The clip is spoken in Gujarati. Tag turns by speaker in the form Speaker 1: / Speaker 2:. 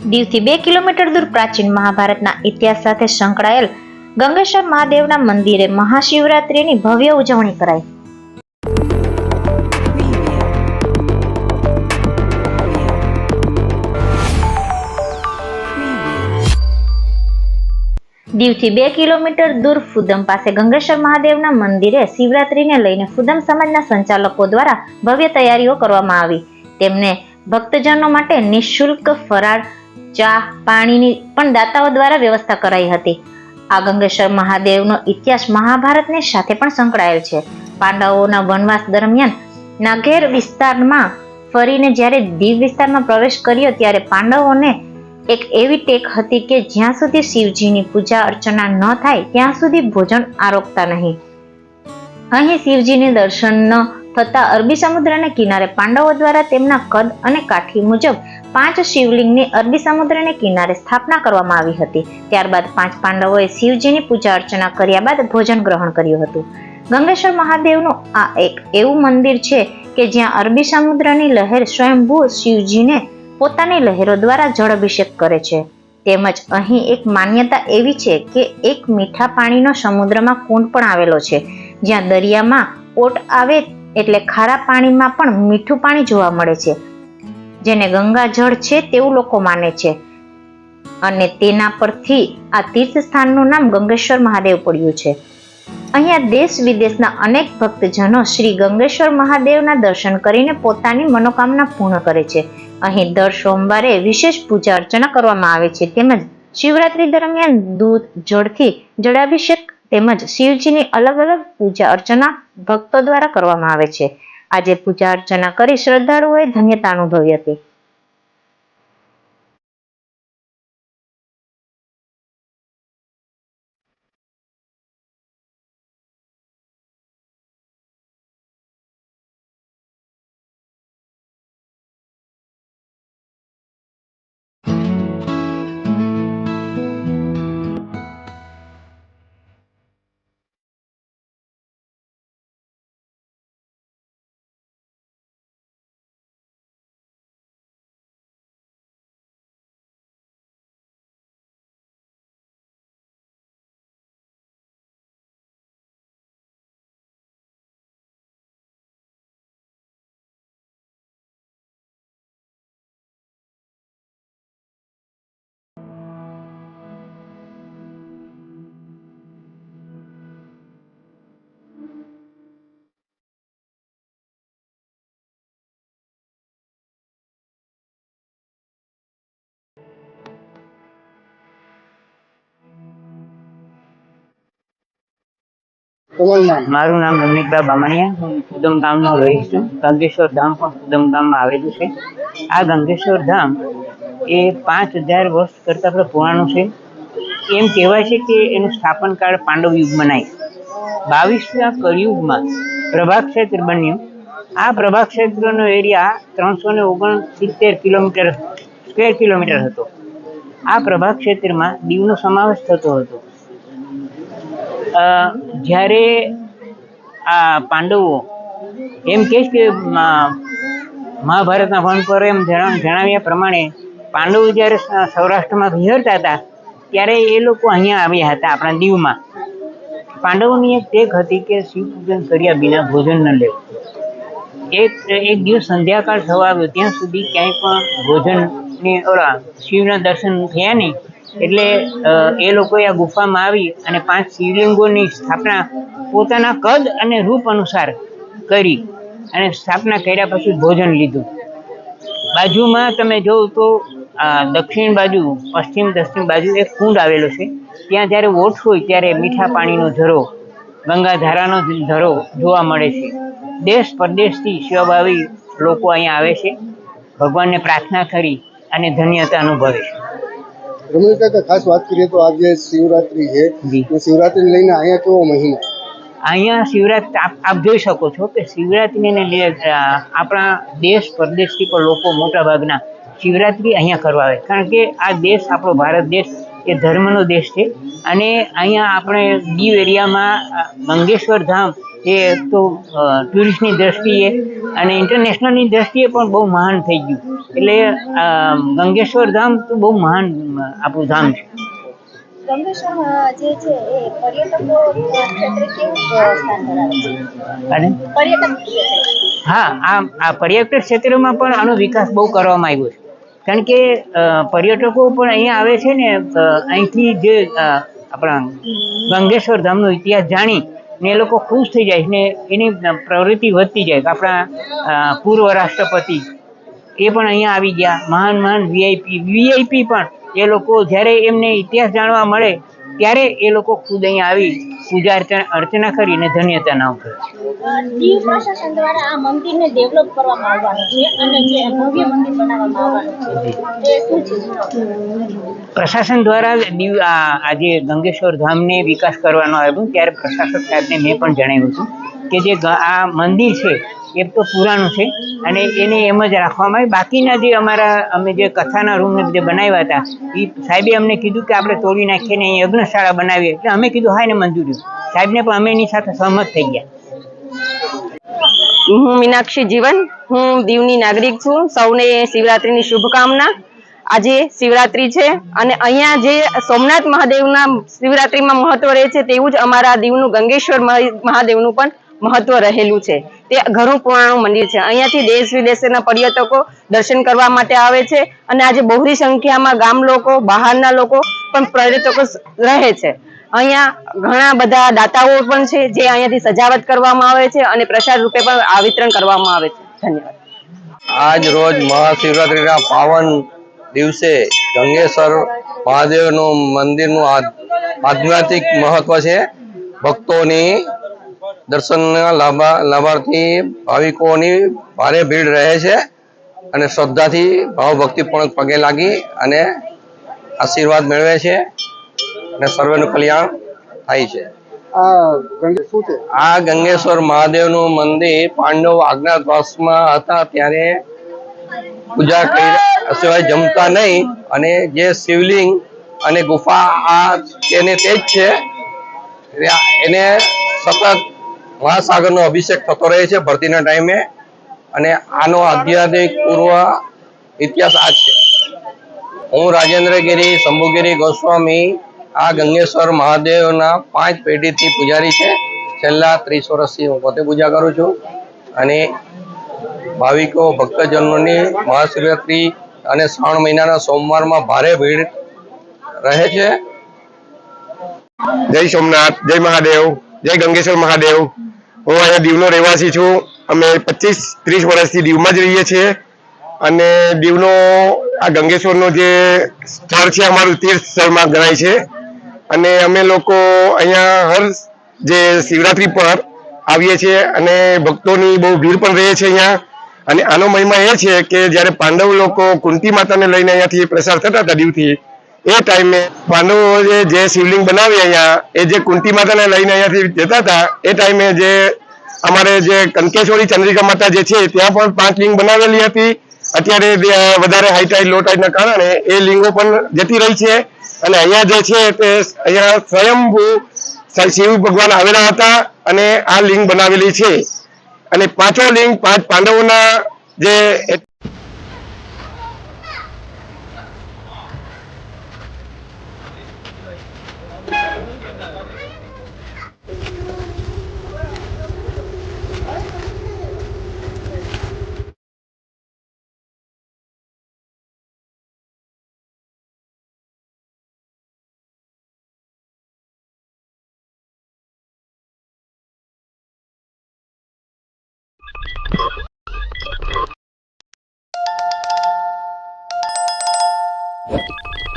Speaker 1: દીવથી બે કિલોમીટર દૂર પ્રાચીન મહાભારતના ઇતિહાસ સાથે સંકળાયેલ ગંગેશ્વર મહાદેવના મંદિરે મહાશિવરાત્રિની ભવ્ય ઉજવણી કરાઈ. દીવથી બે કિલોમીટર દૂર ફુદમ પાસે ગંગેશ્વર મહાદેવના મંદિરે શિવરાત્રિને લઈને ફુદમ સમાજના સંચાલકો દ્વારા ભવ્ય તૈયારીઓ કરવામાં આવી. તેમને ભક્તજનો માટે નિઃશુલ્ક ફરાળ ચા, પાણીની પણ દાતાઓ દ્વારા વ્યવસ્થા કરાઈ હતી. આ ગંગેશ્વર મહાદેવનો ઇતિહાસ મહાભારતને સાથે પણ સંકળાયેલ છે. પાંડવોના વનવાસ દરમિયાન નાગેર વિસ્તારમાં ફરીને જ્યારે દીવ વિસ્તારમાં પ્રવેશ કર્યો ત્યારે પાંડવોને એક એવી ટેક હતી કે જ્યાં સુધી શિવજીની પૂજા અર્ચના ન થાય ત્યાં સુધી ભોજન આરોગતા નહીં. અહીં શિવજીની દર્શન ન થતા અરબી સમુદ્રના કિનારે પાંડવો દ્વારા તેમના કદ અને કાઠી મુજબ પાંચ શિવલિંગની અરબી સમુદ્રને કિનારે સ્થાપના કરવામાં આવી હતી. ત્યારબાદ પાંચ પાંડવોએ શિવજીની પૂજા અર્ચના કર્યા બાદ ભોજન ગ્રહણ કર્યું હતું. ગંગેશ્વર મહાદેવનું આ એક એવું મંદિર છે કે જ્યાં અરબી સમુદ્રની લહેર સ્વયંભૂ શિવજીને પોતાની લહેરો દ્વારા જળ અભિષેક કરે છે. તેમજ અહીં એક માન્યતા એવી છે કે એક મીઠા પાણીનો સમુદ્રમાં કુંડ પણ આવેલો છે. જ્યાં દરિયામાં ઓટ આવે એટલે ખારા પાણીમાં પણ મીઠું પાણી જોવા મળે છે. જેને ગંગા જળ છે તેવું લોકો માને છે. અને તેના પરથી આ તીર્થ સ્થાનનું નામ ગંગેશ્વર મહાદેવ પડ્યું છે. અહીંયા દેશ વિદેશના અનેક ભક્તજનો શ્રી ગંગેશ્વર મહાદેવના દર્શન કરીને પોતાની મનોકામના પૂર્ણ કરે છે. અહીં દર સોમવારે વિશેષ પૂજા અર્ચના કરવામાં આવે છે. તેમજ શિવરાત્રી દરમિયાન દૂધ, જળથી જળાભિષેક તેમજ શિવજીની અલગ અલગ પૂજા અર્ચના ભક્તો દ્વારા કરવામાં આવે છે. આજે પૂજા અર્ચના કરી શ્રદ્ધાળુઓએ ધન્યતા અનુભવી હતી.
Speaker 2: મારું નામ રમણીકભાઈ બામણિયા. હું કુદમ ગામનો રહીશ છું. ગંગેશ્વર ધામ પણ કુદમ ગામમાં આવેલું છે. આ ગંગેશ્વર ધામ એ પાંચ હજાર વર્ષ કરતાં પણ પુરાણું છે. એમ કહેવાય છે કે એનું સ્થાપન કાળ પાંડવ યુગમાં મનાય. બાવીસના કળિયુગમાં પ્રભાગ ક્ષેત્ર બન્યું. આ પ્રભાગ ક્ષેત્રનો એરિયા ત્રણસો ને ઓગણસિત્તેર કિલોમીટર સ્ક્વેર કિલોમીટર હતો. આ પ્રભાગ ક્ષેત્રમાં દીવનો સમાવેશ થતો હતો. જ્યારે આ પાંડવો એમ કહે છે કે મહાભારતના વન પર એમ જણાવ્યા પ્રમાણે પાંડવો જ્યારે સૌરાષ્ટ્રમાં વિહરતા હતા, ત્યારે એ લોકો અહીંયા આવ્યા હતા આપણા દીવમાં. પાંડવોની એક ટેક હતી કે શિવ પૂજન કર્યા વિના ભોજન ન લેવું. એક એક દિવસ સંધ્યાકાળ થવા આવ્યો, ત્યાં સુધી ક્યાંય પણ ભોજનની ઓલા શિવના દર્શન થયા નહીં. એટલે એ લોકોએ આ ગુફામાં આવી અને પાંચ શિવલિંગોની સ્થાપના પોતાના કદ અને રૂપ અનુસાર કરી અને સ્થાપના કર્યા પછી ભોજન લીધું. બાજુમાં તમે જોવો તો દક્ષિણ બાજુ, પશ્ચિમ, દક્ષિણ બાજુ એક કુંડ આવેલો છે. ત્યાં જ્યારે ઓઠ હોય ત્યારે મીઠા પાણીનો ઝરો ગંગાધારાનો ઝરો જોવા મળે છે. દેશ પરદેશથી શિવભાવી લોકો અહીંયા આવે છે. ભગવાનને પ્રાર્થના કરી અને ધન્યતા અનુભવે છે.
Speaker 3: રમણીક કાકા ખાસ વાત કરીએ તો આજે શિવરાત્રી છે. શિવરાત્રી લઈને અહીંયા કેવો મહિનો?
Speaker 2: અહીંયા શિવરાત્રી આપ જોઈ શકો છો કે શિવરાત્રીને લીધે આપણા દેશ પરદેશથી પણ લોકો મોટા ભાગના શિવરાત્રી અહીંયા કરવા આવે. કારણ કે આ દેશ આપણો ભારત દેશ એ ધર્મનો દેશ છે. અને અહીંયા આપણે દીવ એરિયામાં મંગેશ્વર ધામ એ તો ટુરિસ્ટની દ્રષ્ટિએ અને ઇન્ટરનેશનલની દ્રષ્ટિએ પણ બહુ મહાન થઈ ગયું. એટલે ગંગેશ્વર ધામ તો બહુ મહાન આપણું ધામ છે. અને? હા આ પર્યટક ક્ષેત્રમાં પણ આનો વિકાસ બહુ કરવામાં આવ્યો છે. કારણ કે પર્યટકો પણ અહીંયા આવે છે ને અહીંથી જે આપણા ગંગેશ્વર ધામનો ઇતિહાસ જાણી ને એ લોકો ખુશ થઈ જાય ને એની પ્રવૃત્તિ વધતી જાય. આપણા પૂર્વ રાષ્ટ્રપતિ એ પણ અહીંયા આવી ગયા. મહાન મહાન વીઆઈપી વીઆઈપી પણ એ લોકો જ્યારે એમને ઇતિહાસ જાણવા મળે ત્યારે એ લોકો ખુદ અહીંયા આવી પૂજા અર્ચના અર્ચના કરીને ધન્યતા નામ કરે.
Speaker 1: દીવ પ્રશાસન દ્વારા આ મંદિરને ડેવલપ કરવામાં આવવાનું છે અને જે ભવ્ય મંદિર બનાવવામાં આવવાનું છે. તે શું છે?
Speaker 2: પ્રશાસન દ્વારા દીવ આજે ગંગેશ્વર ધામને વિકાસ કરવાનો આવ્યો ત્યારે પ્રશાસક સાહેબને મેં પણ જણાવ્યું હતું કે જે આ મંદિર છે એ તો પુરાણું છે. અને એને એમ જ રાખવામાં આવી બાકીના જે અમારા, અમે જે કથાના રૂમને જે બનાવ્યા હતા એ સાહેબે અમને કીધું કે આપણે તોડી નાખીએ ને અહીં યજ્ઞશાળા બનાવીએ. એટલે અમે કીધું, હા, એને મંજૂરી. સાહેબને પણ અમે એની સાથે સહમત થઈ ગયા.
Speaker 4: હું મીનાક્ષી જીવન, હું દીવની નાગરિક છું. સૌને શિવરાત્રીની શુભકામના. આજે શિવરાત્રી છે અને અહીંયા જે સોમનાથ મહાદેવના શિવરાત્રીમાં મહત્વ રહે છે તેવું જ અમારા દીવનું ગંગેશ્વર મહ- મહાદેવનું પણ મહત્વ રહેલું છે. તે ઘણું પુરાણું મંદિર છે. અહીંયાથી દેશ વિદેશના પર્યટકો દર્શન કરવા માટે આવે છે અને આજે બહોળી સંખ્યામાં ગામ લોકો, બહારના લોકો પણ પર્યટકો રહે છે. અહીંયા ઘણા બધા દાતાઓ પણ છે જે અહીંયાથી સજાવટ કરવામાં આવે છે અને પ્રસાદ રૂપે પણ આ વિતરણ કરવામાં આવે છે. ધન્યવાદ.
Speaker 5: આજ રોજ મહાશિવરાત્રિના પાવન દિવસે ગંગેશ્વર મહાદેવનું મંદિરનું આધ્યાત્મિક મહત્વ છે. ભક્તોની દર્શનના લાભા લાભાર્થી ભાવિકોની ભારે ભીડ રહે છે અને શ્રદ્ધાથી ભાવ ભક્તિપૂર્વક પગે લાગી અને આશીર્વાદ મેળવે છે અને સર્વેનું કલ્યાણ થાય છે.
Speaker 3: આ
Speaker 5: ગંગેશ્વર મહાદેવનું મંદિર પાંડવ આજ્ઞાતવાસમાં હતા ત્યારે પૂજા કરી સિવાય જમતા નહીં અને જે શિવલિંગ અને ગુફા આ તેને તે જ છે. એને સતત મહાસાગરનો અભિષેક થતો રહે છે ભરતીના ટાઈમે. અને આનો આધ્યાત્મિક પૂર્વ ઇતિહાસ આ છે. હું રાજેન્દ્રગીરી શંભુગીરી ગોસ્વામી, આ ગંગેશ્વર મહાદેવના પાંચ પેઢીથી પૂજારી છે. છેલ્લા ત્રીસ વર્ષથી હું પોતે પૂજા કરું છું. અને ભાવિકો, ભક્તજનોની મહાશિવરાત્રિ અને શ્રાવણ મહિનાના સોમવારમાં ભારે ભીડ રહે છે.
Speaker 6: જય સોમનાથ, જય મહાદેવ, જય ગંગેશ્વર મહાદેવ. હું અહીંયા દીવનો રહેવાસી છું. અમે પચીસ, ત્રીસ વર્ષથી દીવમાં જ રહીએ છીએ. અને દીવનો, આ ગંગેશ્વરનો જે સ્થળ છે, અમારું તીર્થ સ્થળમાં ગણાય છે. અને અમે લોકો અહીંયા હર જે શિવરાત્રી પર આવીએ છીએ અને ભક્તોની બહુ ભીડ પણ રહે છે અહીંયા. અને આનો મહિમા એ છે કે જ્યારે પાંડવ લોકો કુંતી માતાને લઈને અહીંયાથી પ્રસાર થતા હતા દીવથી એ ટાઈમે પાંડવોએ જે શિવલિંગ બનાવી અહીંયા, એ જે કુંતી માતાને લઈને અહીંયાથી જતા હતા, એ ટાઈમે જે અમારે જે કંકેશ્વરી ચંદ્રિકા માતા જે છે, ત્યાં પણ પાંચ લિંગ બનાવેલી હતી. અત્યારે વધારે હાઈટાઈ લો ટાઈડના કારણે એ લિંગો પણ જતી રહી છે. અને અહીંયા જે છે તે અહીંયા સ્વયંભૂ શિવ ભગવાન આવેલા હતા અને આ લિંગ બનાવેલી છે. અને પાંચો લિંગ પાંચ પાંડવોના જે